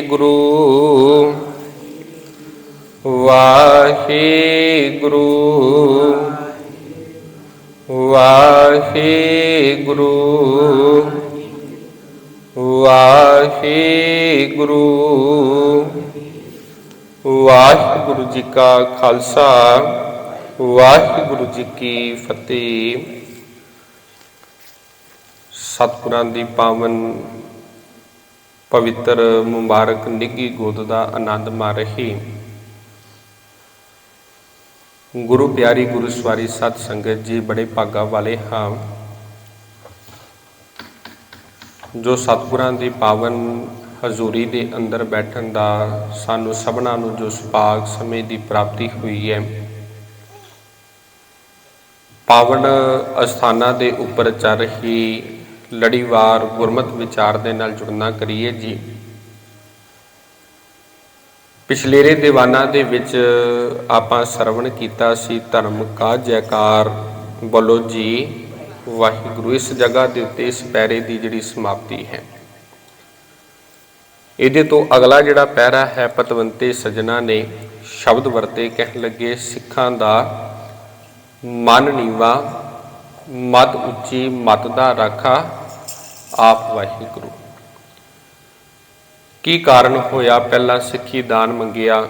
ਗੁਰੂ। ਵਾਹਿਗੁਰੂ ਵਾਹਿਗੁਰੂ ਵਾਹਿਗੁਰੂ ਵਾਹਿਗੁਰੂ ਜੀ ਕਾ ਖਾਲਸਾ। ਵਾਹਿਗੁਰੂ ਜੀ ਕੀ ਫਤਿਹ। ਸਤਿਗੁਰਾਂ ਦੀ ਪਾਵਨ ਪਵਿੱਤਰ ਮੁਬਾਰਕ ਨਿੱਗੀ ਗੋਦ ਦਾ ਆਨੰਦ ਮਾਰ ਰਹੀ। ਗੁਰੂ ਪਿਆਰੀ ਗੁਰੂ ਸਵਾਰੀ ਸਤ ਸੰਗਤ ਜੀ ਬੜੇ ਭਾਗਾ ਵਾਲੇ ਹਾਂ। ਜੋ ਸਤਿਗੁਰਾਂ ਦੀ ਪਾਵਨ ਹਜ਼ੂਰੀ ਦੇ ਅੰਦਰ ਬੈਠਣ ਦਾ ਸਾਨੂੰ ਸਭਨਾਂ ਨੂੰ ਜੋ ਸੁਭਾਗ ਸਮੇਂ ਦੀ ਪ੍ਰਾਪਤੀ ਹੋਈ ਹੈ। ਪਾਵਨ ਅਸਥਾਨਾਂ ਦੇ ਉੱਪਰ ਚੱਲ ਰਹੀ ਲੜੀਵਾਰ ਗੁਰਮਤ ਵਿਚਾਰ ਦੇ ਨਾਲ ਜੁੜਨਾ ਕਰੀਏ ਜੀ। ਪਿਛਲੇਰੇ ਦੀਵਾਨਾਂ ਦੇ ਵਿੱਚ ਆਪਾਂ ਸਰਵਣ ਕੀਤਾ ਸੀ ਧਰਮ ਕਾ ਜੈਕਾਰ। ਬੋਲੋ ਜੀ, ਵਾਹਿਗੁਰੂ, ਇਸ ਜਗ੍ਹਾ ਦੇ ਉੱਤੇ, ਇਸ ਪੈਰੇ ਦੀ ਜਿਹੜੀ ਸਮਾਪਤੀ ਹੈ। ਇਹਦੇ ਤੋਂ ਅਗਲਾ ਜਿਹੜਾ ਪੈਰਾ ਹੈ, ਪਤਵੰਤੇ ਸਜਣਾ ਨੇ ਸ਼ਬਦ ਵਰਤੇ, ਕਹਿਣ ਲੱਗੇ, ਸਿੱਖਾਂ ਦਾ ਮਨ ਨੀਵਾ ਮਤ ਉੱਚੀ ਮਤ ਦਾ ਰਾਖਾ ਆਪ ਵਾਹਿਗੁਰੂ ਕੀ ਕਾਰਨ ਹੋਇਆ? ਪਹਿਲਾਂ ਸਿੱਖੀ ਦਾਨ ਮੰਗਿਆ,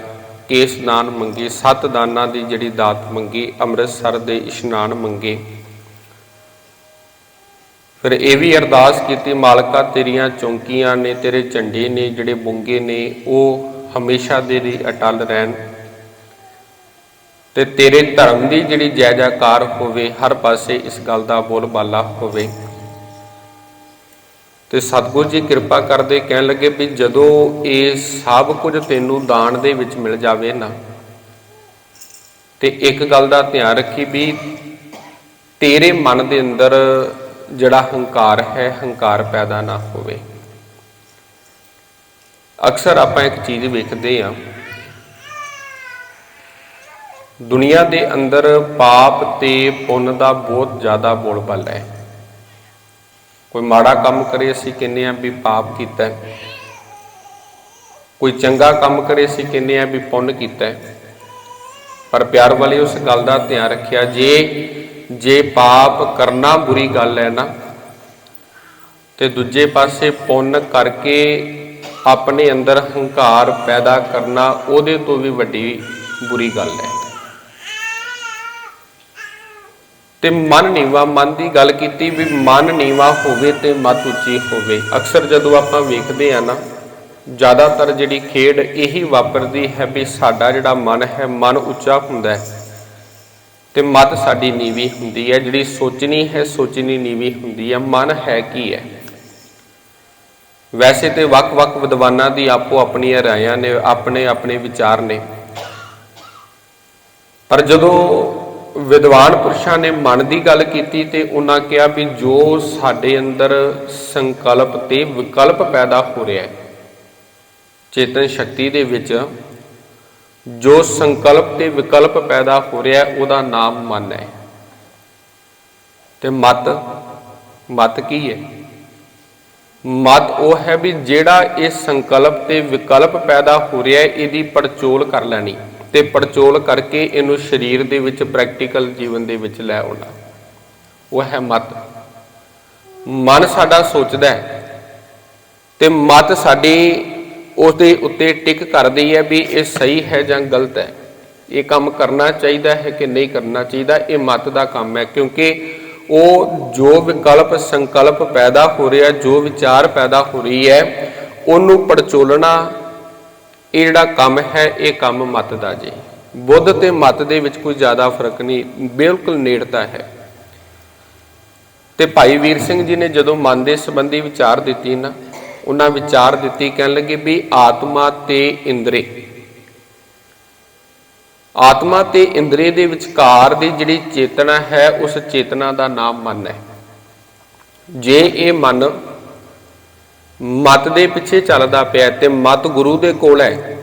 ਕੇਸ ਦਾਨ ਮੰਗੇ, ਸੱਤ ਦਾਨਾਂ ਦੀ ਜਿਹੜੀ ਦਾਤ ਮੰਗੀ, ਅੰਮ੍ਰਿਤਸਰ ਦੇ ਇਸ਼ਨਾਨ ਮੰਗੇ। ਫਿਰ ਇਹ ਵੀ ਅਰਦਾਸ ਕੀਤੀ, ਮਾਲਕਾ ਤੇਰੀਆਂ ਚੌਂਕੀਆਂ ਨੇ, ਤੇਰੇ ਝੰਡੇ ਨੇ, ਜਿਹੜੇ ਬੁੰਗੇ ਨੇ, ਉਹ ਹਮੇਸ਼ਾ ਦੇ ਲਈ ਅਟਲ ਰਹਿਣ। ਤੇ ਤੇਰੇ ਧਰਮ ਦੀ ਜਿਹੜੀ ਜੈ ਜੈਕਾਰ ਹੋਵੇ, ਹਰ ਪਾਸੇ ਇਸ ਗੱਲ ਦਾ ਬੋਲਬਾਲਾ ਹੋਵੇ। ਤੇ ਸਤਿਗੁਰੂ ਜੀ ਕਿਰਪਾ ਕਰਦੇ ਕਹਿਣ ਲੱਗੇ ਵੀ ਜਦੋਂ ਇਹ ਸਭ ਕੁਝ ਤੈਨੂੰ ਦਾਨ ਦੇ ਵਿੱਚ ਮਿਲ ਜਾਵੇ ਨਾ, ਤੇ ਇੱਕ ਗੱਲ ਦਾ ਧਿਆਨ ਰੱਖੀ ਵੀ ਤੇਰੇ ਮਨ ਦੇ ਅੰਦਰ ਜਿਹੜਾ ਹੰਕਾਰ ਹੈ, ਹੰਕਾਰ ਪੈਦਾ ਨਾ ਹੋਵੇ। ਅਕਸਰ ਆਪਾਂ ਇੱਕ ਚੀਜ਼ ਵੇਖਦੇ ਆ ਦੁਨੀਆ ਦੇ ਅੰਦਰ ਪਾਪ ਤੇ ਪੁੰਨ ਦਾ ਬਹੁਤ ਜ਼ਿਆਦਾ ਬੋਲਬਾਲਾ ਹੈ। ਕੋਈ ਮਾੜਾ ਕੰਮ ਕਰੇ, ਅਸੀਂ ਕਹਿੰਦੇ ਆ ਵੀ ਪਾਪ ਕੀਤਾ ਹੈ। ਕੋਈ ਚੰਗਾ ਕੰਮ ਕਰੇ, ਅਸੀਂ ਕਹਿੰਦੇ ਆ ਵੀ ਪੁੰਨ ਕੀਤਾ ਹੈ। ਪਰ ਪਿਆਰ ਵਾਲੇ, ਉਸ ਗੱਲ ਦਾ ਧਿਆਨ ਰੱਖਿਆ, ਜੇ ਜੇ ਪਾਪ ਕਰਨਾ ਬੁਰੀ ਗੱਲ ਹੈ ਨਾ, ਤੇ ਦੂਜੇ ਪਾਸੇ ਪੁੰਨ ਕਰਕੇ ਆਪਣੇ ਅੰਦਰ ਹੰਕਾਰ ਪੈਦਾ ਕਰਨਾ, ਉਹਦੇ ਤੋਂ ਵੀ ਵੱਡੀ ਬੁਰੀ ਗੱਲ ਹੈ। ਤੇ ਮਨ ਨੀਵਾ, ਮਨ ਦੀ ਗੱਲ ਕੀਤੀ ਵੀ ਮਨ ਨੀਵਾ ਹੋਵੇ ਤੇ ਮਤ ਉੱਚੀ ਹੋਵੇ। ਅਕਸਰ ਜਦੋਂ ਆਪਾਂ ਵੇਖਦੇ ਆ ਨਾ, ਜ਼ਿਆਦਾਤਰ ਜਿਹੜੀ ਖੇਡ ਇਹੀ ਵਾਪਰਦੀ ਹੈ ਵੀ ਸਾਡਾ ਜਿਹੜਾ ਮਨ ਹੈ, ਮਨ ਉੱਚਾ ਹੁੰਦਾ ਹੈ ਤੇ ਮਤ ਸਾਡੀ ਨੀਵੀਂ ਹੁੰਦੀ ਹੈ। ਜਿਹੜੀ ਸੋਚਣੀ ਹੈ, ਸੋਚਣੀ ਨੀਵੀਂ ਹੁੰਦੀ ਹੈ। ਮਨ ਹੈ ਕੀ ਹੈ? ਵੈਸੇ ਤੇ ਵੱਖ-ਵੱਖ ਵਿਦਵਾਨਾਂ ਦੀ ਆਪੋ ਆਪਣੀਆਂ ਰਾਇਆਂ ਨੇ ਆਪਣੇ ਆਪਣੇ ਵਿਚਾਰ ਨੇ। ਪਰ ਜਦੋਂ ਵਿਦਵਾਨ ਪੁਰਸ਼ਾਂ ਨੇ ਮਨ ਦੀ ਗੱਲ ਕੀਤੀ ਤੇ ਉਹਨਾਂ ਕਿਹਾ ਵੀ ਜੋ ਸਾਡੇ ਅੰਦਰ ਸੰਕਲਪ ਤੇ ਵਿਕਲਪ ਪੈਦਾ ਹੋ ਰਿਹਾ ਹੈ, ਚੇਤਨ ਸ਼ਕਤੀ ਦੇ ਵਿੱਚ, ਜੋ ਸੰਕਲਪ ਤੇ ਵਿਕਲਪ ਪੈਦਾ ਹੋ ਰਿਹਾ ਉਹਦਾ ਨਾਮ ਮਨ ਹੈ। ਤੇ ਮਤ ਮਤ ਕੀ ਹੈ? ਮਤ ਉਹ ਹੈ ਵੀ ਜਿਹੜਾ ਇਹ ਸੰਕਲਪ ਤੇ ਵਿਕਲਪ ਪੈਦਾ ਹੋ ਰਿਹਾ ਇਹਦੀ ਪੜਚੋਲ ਕਰ ਲੈਣੀ। ਤੇ ਪੜਚੋਲ ਕਰਕੇ ਇਹਨੂੰ ਸਰੀਰ ਦੇ ਵਿੱਚ ਪ੍ਰੈਕਟੀਕਲ ਜੀਵਨ ਦੇ ਵਿੱਚ ਲੈ ਆਉਣਾ ਉਹ ਹੈ ਮਤ। ਮਨ ਸਾਡਾ ਸੋਚਦਾ ਹੈ ਤੇ ਮਤ ਸਾਡੀ ਉਸ ਦੇ ਉੱਤੇ ਟਿਕ ਕਰਦੀ ਹੈ ਵੀ ਇਹ ਸਹੀ ਹੈ ਜਾਂ ਗਲਤ ਹੈ। ਇਹ ਕੰਮ ਕਰਨਾ ਚਾਹੀਦਾ ਹੈ ਕਿ ਨਹੀਂ ਕਰਨਾ ਚਾਹੀਦਾ, ਇਹ ਮਤ ਦਾ ਕੰਮ ਹੈ। ਕਿਉਂਕਿ ਉਹ ਜੋ ਵਿਕਲਪ, ਸੰਕਲਪ ਪੈਦਾ ਹੋ ਰਿਹਾ, ਜੋ ਵਿਚਾਰ ਪੈਦਾ ਹੋ ਰਹੀ ਹੈ, ਉਹਨੂੰ ਪੜਚੋਲਣਾ ਇਹ ਜਿਹੜਾ ਕੰਮ ਹੈ, ਇਹ ਕੰਮ ਮਤ ਦਾ ਜੀ। ਬੁੱਧ ਤੇ ਮਤ ਦੇ ਵਿੱਚ ਕੋਈ ਜ਼ਿਆਦਾ ਫ਼ਰਕ ਨਹੀਂ, ਬਿਲਕੁਲ ਨੇੜਤਾ ਹੈ। ਤੇ ਭਾਈ ਵੀਰ ਸਿੰਘ ਜੀ ਨੇ ਜਦੋਂ ਮਨ ਦੇ ਸੰਬੰਧੀ ਵਿਚਾਰ ਦਿੱਤੀ ਨਾ, ਉਹਨਾਂ ਵਿਚਾਰ ਦਿੱਤੀ, ਕਹਿਣ ਲੱਗੇ ਵੀ ਆਤਮਾ ਤੇ ਇੰਦਰੇ। ਆਤਮਾ ਤੇ ਇੰਦਰੇ ਦੇ ਵਿਚਕਾਰ ਦੀ ਜਿਹੜੀ ਚੇਤਨਾ ਹੈ, ਉਸ ਚੇਤਨਾ ਦਾ ਨਾਮ ਮਨ ਹੈ। ਜੇ ਇਹ ਮਨ ਮਤ ਦੇ ਪਿੱਛੇ ਚੱਲਦਾ ਪਿਆ ਹੈ ਤੇ ਮਤ ਗੁਰੂ ਦੇ ਕੋਲ ਹੈ।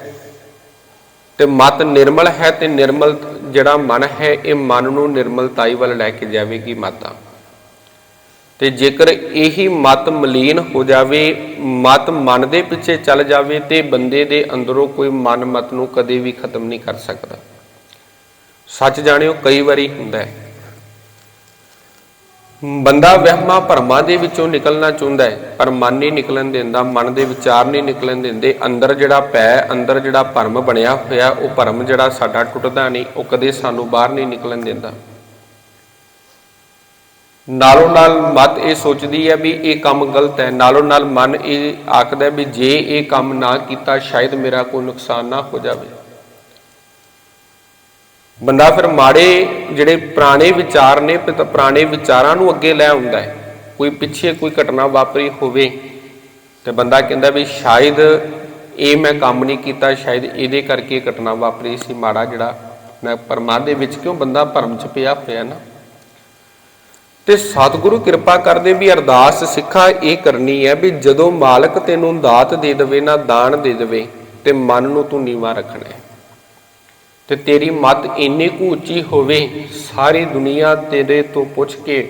ਤੇ ਮਤ ਨਿਰਮਲ ਹੈ ਤੇ ਨਿਰਮਲ ਜਿਹੜਾ ਮਨ ਹੈ, ਇਹ ਮਨ ਨੂੰ ਨਿਰਮਲਤਾਈ ਵੱਲ ਲੈ ਕੇ ਜਾਵੇਗੀ ਮਾਤਾ। ਤੇ ਜੇਕਰ ਇਹੀ ਮਤ ਮਲੀਨ ਹੋ ਜਾਵੇ, ਮਤ ਮਨ ਦੇ ਪਿੱਛੇ ਚੱਲ ਜਾਵੇ, ਤੇ ਬੰਦੇ ਦੇ ਅੰਦਰੋਂ ਕੋਈ ਮਨ ਮਤ ਨੂੰ ਕਦੇ ਵੀ ਖਤਮ ਨਹੀਂ ਕਰ ਸਕਦਾ। ਸੱਚ ਜਾਣਿਓ, ਕਈ ਵਾਰੀ ਹੁੰਦਾ ਹੈ ਬੰਦਾ ਵਹਿਮਾਂ ਭਰਮਾਂ ਦੇ ਵਿੱਚੋਂ ਨਿਕਲਣਾ ਚਾਹੁੰਦਾ ਹੈ, ਪਰ ਮਨ ਨਹੀਂ ਨਿਕਲਣ ਦਿੰਦਾ, ਮਨ ਦੇ ਵਿਚਾਰ ਨਹੀਂ ਨਿਕਲਣ ਦਿੰਦੇ। ਅੰਦਰ ਜਿਹੜਾ ਪੈ, ਅੰਦਰ ਜਿਹੜਾ ਭਰਮ ਬਣਿਆ ਹੋਇਆ, ਉਹ ਭਰਮ ਜਿਹੜਾ ਸਾਡਾ ਟੁੱਟਦਾ ਨਹੀਂ, ਉਹ ਕਦੇ ਸਾਨੂੰ ਬਾਹਰ ਨਹੀਂ ਨਿਕਲਣ ਦਿੰਦਾ। ਨਾਲੋਂ ਨਾਲ ਮਤ ਇਹ ਸੋਚਦੀ ਹੈ ਵੀ ਇਹ ਕੰਮ ਗਲਤ ਹੈ। ਨਾਲੋਂ ਨਾਲ ਮਨ ਇਹ ਆਖਦਾ ਵੀ ਜੇ ਇਹ ਕੰਮ ਨਾ ਕੀਤਾ, ਸ਼ਾਇਦ ਮੇਰਾ ਕੋਈ ਨੁਕਸਾਨ ਨਾ ਹੋ ਜਾਵੇ। ਬੰਦਾ ਫਿਰ ਮਾੜੇ ਜਿਹੜੇ ਪੁਰਾਣੇ ਵਿਚਾਰ ਨੇ, ਪਿਤ- ਪੁਰਾਣੇ ਵਿਚਾਰਾਂ ਨੂੰ ਅੱਗੇ ਲੈ ਆਉਂਦਾ ਹੈ। ਕੋਈ ਪਿੱਛੇ ਕੋਈ ਘਟਨਾ ਵਾਪਰੀ ਹੋਵੇ ਤੇ ਬੰਦਾ ਕਹਿੰਦਾ ਵੀ ਸ਼ਾਇਦ ਇਹ ਮੈਂ ਕੰਮ ਨਹੀਂ ਕੀਤਾ, ਸ਼ਾਇਦ ਇਹਦੇ ਕਰਕੇ ਘਟਨਾ ਵਾਪਰੀ ਸੀ ਮਾੜਾ ਜਿਹੜਾ। ਮੈਂ ਪਰਮਾ ਦੇ ਵਿੱਚ ਕਿਉਂ ਬੰਦਾ ਭਰਮ ਚ ਪਿਆ ਹੋਇਆ ਨਾ? ਤੇ ਸਤਿਗੁਰੂ ਕਿਰਪਾ ਕਰਦੇ ਵੀ ਅਰਦਾਸ ਸਿੱਖਾ ਇਹ ਕਰਨੀ ਹੈ ਵੀ ਜਦੋਂ ਮਾਲਕ ਤੈਨੂੰ ਦਾਤ ਦੇ ਦੇਵੇ ਨਾ ਦਾਨ ਦੇ ਦੇਵੇ, ਤੇ ਮਨ ਨੂੰ ਤੂੰ ਨੀਵਾ ਰੱਖਣਾ ਤੇ ਤੇਰੀ ਮੱਤ ਇੰਨੀ ਕੁ ਉੱਚੀ ਹੋਵੇ, ਸਾਰੀ ਦੁਨੀਆ ਤੇਰੇ ਤੋਂ ਪੁੱਛ ਕੇ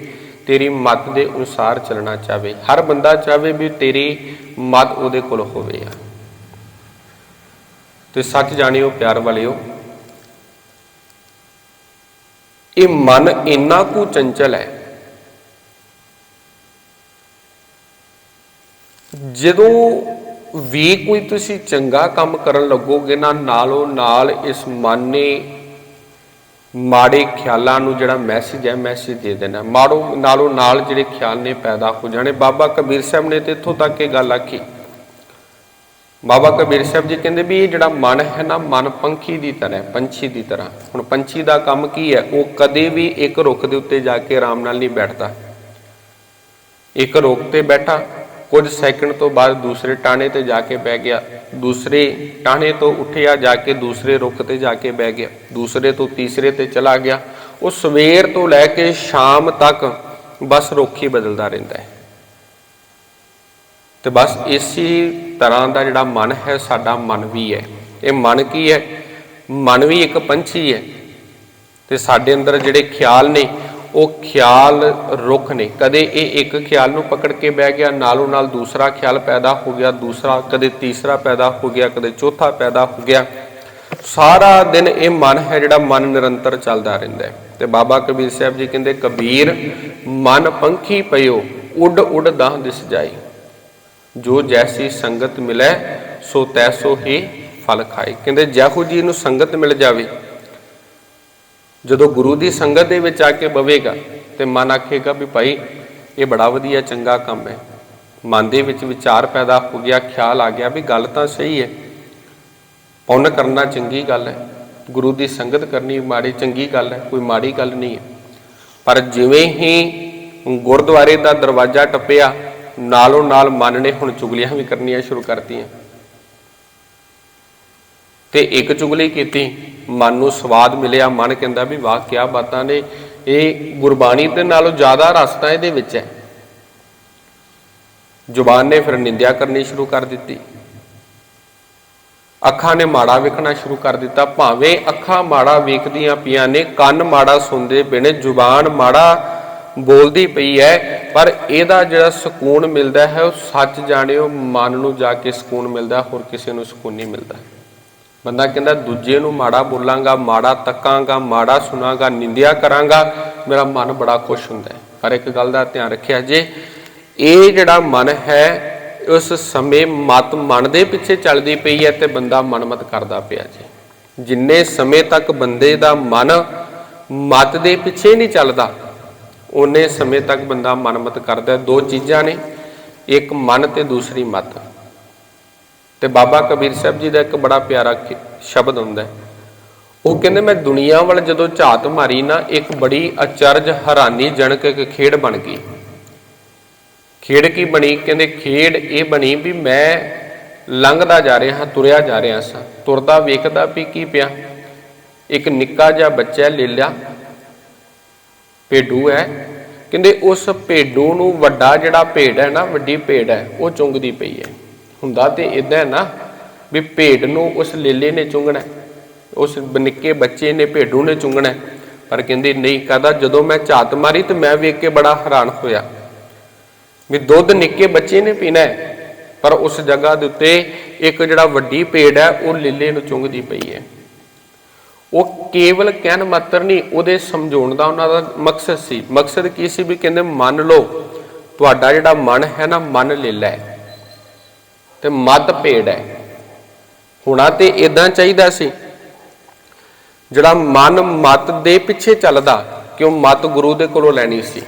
ਤੇਰੀ ਮੱਤ ਦੇ ਅਨੁਸਾਰ ਚੱਲਣਾ ਚਾਵੇ। ਹਰ ਬੰਦਾ ਚਾਵੇ ਵੀ ਤੇਰੀ ਮੱਤ ਉਹਦੇ ਕੋਲ ਹੋਵੇ ਆ। ਤੇ ਸੱਚ ਜਾਣਿਓ ਪਿਆਰ ਵਾਲਿਓ, ਇਹ ਮਨ ਇੰਨਾ ਕੁ ਚੰਚਲ ਹੈ, ਜਦੋਂ ਵੀ ਕੋਈ ਤੁਸੀਂ ਚੰਗਾ ਕੰਮ ਕਰਨ ਲੱਗੋਗੇ ਨਾ ਨਾਲੋਂ ਨਾਲ ਇਸ ਮਨ ਨੇ ਮਾੜੇ ਖਿਆਲਾਂ ਨੂੰ ਜਿਹੜਾ ਮੈਸੇਜ ਹੈ ਮੈਸੇਜ ਦੇ ਦੇਣਾ। ਮਾੜੋ ਨਾਲੋਂ ਨਾਲ ਜਿਹੜੇ ਖਿਆਲ ਨੇ ਪੈਦਾ ਹੋ ਜਾਣੇ। ਬਾਬਾ ਕਬੀਰ ਸਾਹਿਬ ਨੇ ਤੇ ਇੱਥੋਂ ਤੱਕ ਇਹ ਗੱਲ ਆਖੀ। ਬਾਬਾ ਕਬੀਰ ਸਾਹਿਬ ਜੀ ਕਹਿੰਦੇ ਵੀ ਇਹ ਜਿਹੜਾ ਮਨ ਹੈ ਨਾ, ਮਨ ਪੰਖੀ ਦੀ ਤਰ੍ਹਾਂ ਪੰਛੀ ਦੀ ਤਰ੍ਹਾਂ। ਹੁਣ ਪੰਛੀ ਦਾ ਕੰਮ ਕੀ ਹੈ? ਉਹ ਕਦੇ ਵੀ ਇੱਕ ਰੁੱਖ ਦੇ ਉੱਤੇ ਜਾ ਕੇ ਆਰਾਮ ਨਾਲ ਨਹੀਂ ਬੈਠਦਾ। ਇੱਕ ਰੁੱਖ ਤੇ ਬੈਠਾ। ਕੁਝ ਸੈਕਿੰਡ ਤੋਂ ਬਾਅਦ ਦੂਸਰੇ ਟਾਣੇ ਤੇ ਜਾ ਕੇ ਬਹਿ ਗਿਆ। ਦੂਸਰੇ ਟਾਣੇ ਤੋਂ ਉੱਠਿਆ ਜਾ ਕੇ ਦੂਸਰੇ ਰੁੱਖ ਤੇ ਜਾ ਕੇ ਬਹਿ ਗਿਆ। ਦੂਸਰੇ ਤੋਂ ਤੀਸਰੇ ਤੇ ਚਲਾ ਗਿਆ। ਉਹ ਸਵੇਰ ਤੋਂ ਲੈ ਕੇ ਸ਼ਾਮ ਤੱਕ ਬਸ ਰੁੱਖ ਹੀ ਬਦਲਦਾ ਰਹਿੰਦਾ ਹੈ। ਤੇ ਬਸ ਇਸੇ ਤਰ੍ਹਾਂ ਦਾ ਜਿਹੜਾ ਮਨ ਹੈ, ਸਾਡਾ ਮਨ ਵੀ ਹੈ। ਇਹ ਮਨ ਕੀ ਹੈ? ਮਨ ਵੀ ਇੱਕ ਪੰਛੀ ਹੈ। ਤੇ ਸਾਡੇ ਅੰਦਰ ਜਿਹੜੇ ਖਿਆਲ ਨੇ ਉਹ ਖਿਆਲ ਰੁੱਖ ਨੇ। ਕਦੇ ਇਹ ਇੱਕ ਖਿਆਲ ਨੂੰ ਪਕੜ ਕੇ ਬਹਿ ਗਿਆ, ਨਾਲੋਂ ਨਾਲ ਦੂਸਰਾ ਖਿਆਲ ਪੈਦਾ ਹੋ ਗਿਆ, ਦੂਸਰਾ, ਕਦੇ ਤੀਸਰਾ ਪੈਦਾ ਹੋ ਗਿਆ, ਕਦੇ ਚੌਥਾ ਪੈਦਾ ਹੋ ਗਿਆ। ਸਾਰਾ ਦਿਨ ਇਹ ਮਨ ਹੈ ਜਿਹੜਾ ਮਨ ਨਿਰੰਤਰ ਚੱਲਦਾ ਰਹਿੰਦਾ ਹੈ। ਤੇ ਬਾਬਾ ਕਬੀਰ ਸਾਹਿਬ ਜੀ ਕਹਿੰਦੇ, ਕਬੀਰ, ਮਨ ਪੰਖੀ ਪਇਓ, ਉੱਡ ਉੱਡ ਦਾਹ ਦਿਸ ਜਾਏ। ਜੋ ਜੈਸੀ ਸੰਗਤ ਮਿਲੇ, ਸੋ ਤੈਸੋ ਹੀ ਫਲ ਖਾਏ। ਕਹਿੰਦੇ, ਜਿਹੋ ਜੀ ਨੂੰ ਸੰਗਤ ਮਿਲ ਜਾਵੇ ਜਦੋਂ ਗੁਰੂ ਦੀ ਸੰਗਤ ਦੇ ਵਿੱਚ ਆ ਕੇ ਬਵੇਗਾ ਤੇ ਮਨ ਆਖੇਗਾ ਵੀ ਭਾਈ, ਇਹ ਬੜਾ ਵਧੀਆ ਚੰਗਾ ਕੰਮ ਹੈ। ਮਨ ਦੇ ਵਿੱਚ ਵਿਚਾਰ ਪੈਦਾ ਹੋ ਗਿਆ, ਖਿਆਲ ਆ ਗਿਆ ਵੀ ਗੱਲ ਤਾਂ ਸਹੀ ਹੈ। ਪੁੰਨ ਕਰਨਾ ਚੰਗੀ ਗੱਲ ਹੈ। ਗੁਰੂ ਦੀ ਸੰਗਤ ਕਰਨੀ ਮਾੜੀ ਚੰਗੀ ਗੱਲ ਹੈ, ਕੋਈ ਮਾੜੀ ਗੱਲ ਨਹੀਂ ਹੈ। ਪਰ ਜਿਵੇਂ ਹੀ ਗੁਰਦੁਆਰੇ ਦਾ ਦਰਵਾਜ਼ਾ ਟੱਪਿਆ, ਨਾਲੋਂ ਨਾਲ ਮਨ ਨੇ ਹੁਣ ਚੁਗਲੀਆਂ ਵੀ ਕਰਨੀਆਂ ਸ਼ੁਰੂ ਕਰਤੀਆਂ। ਤੇ ਇੱਕ ਚੁਗਲੀ ਕੀਤੀ, ਮਨ ਨੂੰ ਸਵਾਦ ਮਿਲਿਆ, ਮਨ ਕਹਿੰਦਾ ਵੀ ਵਾਹ ਕੀ ਬਾਤਾਂ ਨੇ। ਇਹ ਗੁਰਬਾਣੀ ਦੇ ਨਾਲੋਂ ਜ਼ਿਆਦਾ ਰਸਤਾ ਇਹਦੇ ਵਿੱਚ ਹੈ। ਜ਼ੁਬਾਨ ਨੇ ਫਿਰ ਨਿੰਦਿਆ ਕਰਨੀ ਸ਼ੁਰੂ ਕਰ ਦਿੱਤੀ। ਅੱਖਾਂ ਨੇ ਮਾੜਾ ਵੇਖਣਾ ਸ਼ੁਰੂ ਕਰ ਦਿੱਤਾ। ਭਾਵੇਂ ਅੱਖਾਂ ਮਾੜਾ ਵੇਖਦੀਆਂ ਪਈਆਂ ਨੇ, ਕੰਨ ਮਾੜਾ ਸੁਣਦੇ ਪਏ ਨੇ, ਜ਼ੁਬਾਨ ਮਾੜਾ ਬੋਲਦੀ ਪਈ ਹੈ, ਪਰ ਇਹਦਾ ਜਿਹੜਾ ਸਕੂਨ ਮਿਲਦਾ ਹੈ, ਉਹ ਸੱਚ ਜਾਣਿਓ, ਮਨ ਨੂੰ ਜਾ ਕੇ ਸਕੂਨ ਮਿਲਦਾ, ਹੋਰ ਕਿਸੇ ਨੂੰ ਸਕੂਨ ਨਹੀਂ ਮਿਲਦਾ। ਬੰਦਾ ਕਹਿੰਦਾ, ਦੂਜੇ ਨੂੰ ਮਾੜਾ ਬੋਲਾਂਗਾ, ਮਾੜਾ ਤੱਕਾਂਗਾ, ਮਾੜਾ ਸੁਣਾਂਗਾ, ਨਿੰਦਿਆ ਕਰਾਂਗਾ। ਮੇਰਾ ਮਨ ਬੜਾ ਖੁਸ਼ ਹੁੰਦਾ ਹੈ। ਪਰ ਇੱਕ ਗੱਲ ਦਾ ਧਿਆਨ ਰੱਖਿਆ ਜੇ, ਇਹ ਜਿਹੜਾ ਮਨ ਹੈ, ਉਸ ਸਮੇਂ ਮਤ ਮਨ ਦੇ ਪਿੱਛੇ ਚੱਲਦੀ ਪਈ ਹੈ ਤੇ ਬੰਦਾ ਮਨਮਤ ਕਰਦਾ ਪਿਆ ਜੀ। ਜਿੰਨੇ ਸਮੇਂ ਤੱਕ ਬੰਦੇ ਦਾ ਮਨ ਮਤ ਦੇ ਪਿੱਛੇ ਨਹੀਂ ਚੱਲਦਾ, ਉਹਨੇ ਸਮੇਂ ਤੱਕ ਬੰਦਾ ਮਨਮਤ ਕਰਦਾ। ਦੋ ਚੀਜ਼ਾਂ ਨੇ, ਇੱਕ ਮਨ ਤੇ ਦੂਸਰੀ ਮਤ। ਤੇ ਬਾਬਾ ਕਬੀਰ ਸਾਹਿਬ ਜੀ ਦਾ ਇੱਕ ਬੜਾ ਪਿਆਰਾ ਕਿ- ਸ਼ਬਦ ਹੁੰਦਾ ਹੈ। ਉਹ ਕਹਿੰਦੇ, ਮੈਂ ਦੁਨੀਆ ਵੱਲ ਜਦੋਂ ਝਾਤ ਮਾਰੀ ਨਾ, ਇੱਕ ਬੜੀ ਅਚਰਜ ਹੈਰਾਨੀ ਜਨਕ ਇੱਕ ਖੇਡ ਬਣ ਗਈ। ਖੇਡ ਕੀ ਬਣੀ? ਕਹਿੰਦੇ, ਖੇਡ ਇਹ ਬਣੀ ਵੀ ਮੈਂ ਲੰਘਦਾ ਜਾ ਰਿਹਾ ਹਾਂ, ਤੁਰਿਆ ਜਾ ਰਿਹਾ ਸਾਂ। ਤੁਰਦਾ ਵੇਖਦਾ ਵੀ ਕੀ ਪਿਆ। ਇੱਕ ਨਿੱਕਾ ਜਿਹਾ ਬੱਚਾ ਲੈ ਲਿਆ। ਭੇਡੂ ਹੈ। ਕਹਿੰਦੇ, ਉਸ ਭੇਡੂ ਨੂੰ ਵੱਡਾ ਜਿਹੜਾ ਭੇਡ ਹੈ ਨਾ, ਵੱਡੀ ਭੇਡ ਹੈ, ਉਹ ਚੁੰਗਦੀ ਪਈ ਹੈ। ਹੁੰਦਾ ਤੇ ਇਦਾਂ ਹੈ ਨਾ ਵੀ ਭੇਡ ਨੂੰ ਉਸ ਲੇਲੇ ਨੇ ਚੁੰਗਣਾ ਉਸ ਨਿੱਕੇ ਬੱਚੇ ਨੇ ਭੇਡੂ ਨੇ ਚੁੰਗਣਾ ਪਰ ਕਹਿੰਦੇ, ਨਹੀਂ ਕਹਦਾ ਜਦੋਂ ਮੈਂ ਝਾਤ ਮਾਰੀ ਤੇ ਮੈਂ ਵੇਖ ਕੇ ਬੜਾ ਹੈਰਾਨ ਹੋਇਆ ਵੀ ਦੁੱਧ ਨਿੱਕੇ ਬੱਚੇ ਨੇ ਪੀਣਾ ਹੈ, ਪਰ ਉਸ ਜਗ੍ਹਾ ਦੇ ਉੱਤੇ ਇੱਕ ਜਿਹੜਾ ਵੱਡੀ ਪੇੜ ਹੈ, ਉਹ ਲਿੱਲੇ ਨੂੰ ਚੁੰਗਦੀ ਪਈ ਹੈ। ਉਹ ਕੇਵਲ ਕਹਿਣ ਮਾਤਰ ਨਹੀਂ, ਉਹਦੇ ਸਮਝਾਉਣ ਦਾ ਉਹਨਾਂ ਦਾ ਮਕਸਦ ਸੀ। ਮਕਸਦ ਕੀ ਸੀ ਵੀ ਕਹਿੰਦੇ, ਮੰਨ ਲਓ, ਤੁਹਾਡਾ ਜਿਹੜਾ ਮਨ ਹੈ ਨਾ, ਮਨ ਲਿੱਲਾ ਹੈ। ਤੇ ਮਤ ਪੇੜ ਹੈ। ਹੁਣਾ ਤੇ ਇਦਾਂ ਚਾਹੀਦਾ ਸੀ। ਜਿਹੜਾ ਮਨ ਮਤ ਦੇ ਪਿੱਛੇ ਚੱਲਦਾ ਕਿ ਉਹ ਮਤ ਗੁਰੂ ਦੇ ਕੋਲੋਂ ਲੈਣੀ ਸੀ।